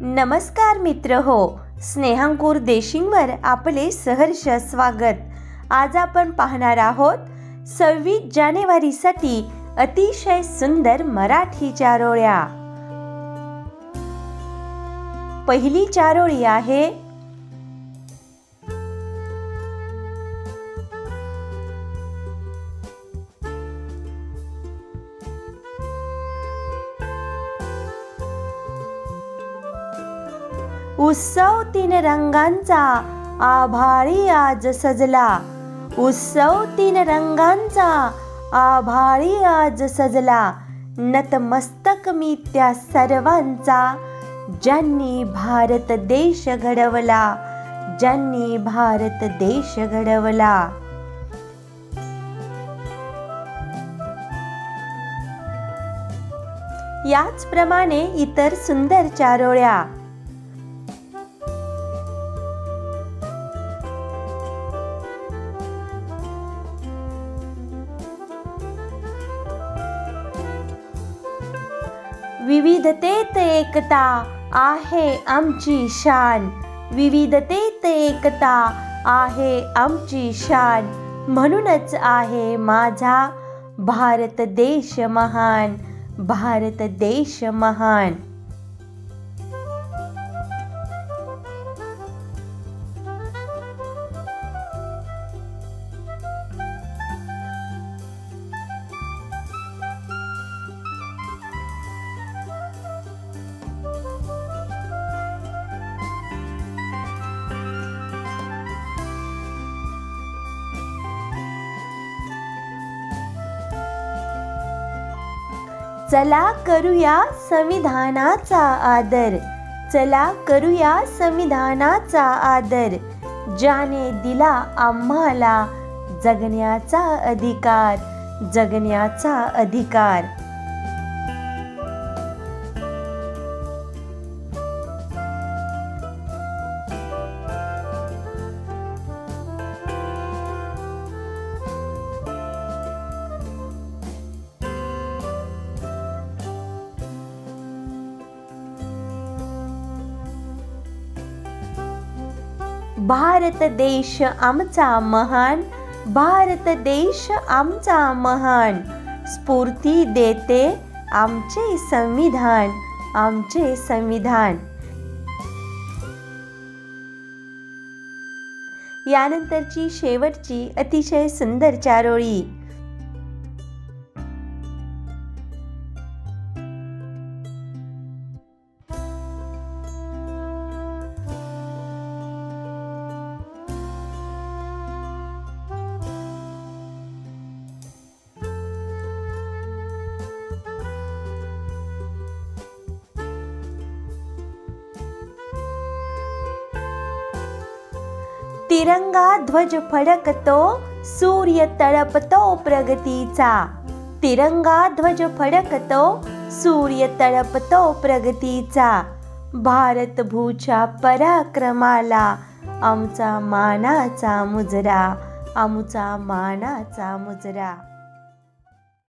नमस्कार मित्र हो स्नेहांकूर देशिंगवर आपले सहर्ष स्वागत. आज आपण पाहणार आहोत सव्वीस जानेवारीसाठी अतिशय सुंदर मराठी चारोळ्या पहिली चारोळी आहे उत्सव तीन रंगांचा आभाळी आज सजला. उत्सव तीन रंगांचा आभाळी आज सजला. नतमस्तक मी त्या सर्वांचा ज्यांनी भारत देश घडवला ज्यांनी भारत देश घडवला. याचप्रमाणे इतर सुंदर चारोळ्या विविधतेत एकता आहे आमची शान. विविधतेत एकता आहे आमची शान. म्हणूनच आहे माझा भारत देश महान. भारत देश महान. चला करूया संविधानाचा आदर. चला करूया संविधानाचा आदर. ज्याने दिला आम्हाला जगण्याचा अधिकार जगण्याचा अधिकार. भारत देश आमचा महान भारत देश आमचा महान. स्फूर्ती देते आमचे संविधान आमचे संविधान. यानंतरची शेवटची अतिशय सुंदर चारोळी. तिरंगा ध्वज फडकतो सूर्य तळपतो प्रगतीचा. तिरंगा ध्वज फडकतो सूर्य तळपतो प्रगतीचा. भारत भूच्या पराक्रमाला आमचा मानाचा मुजरा आमचा मानाचा मुजरा.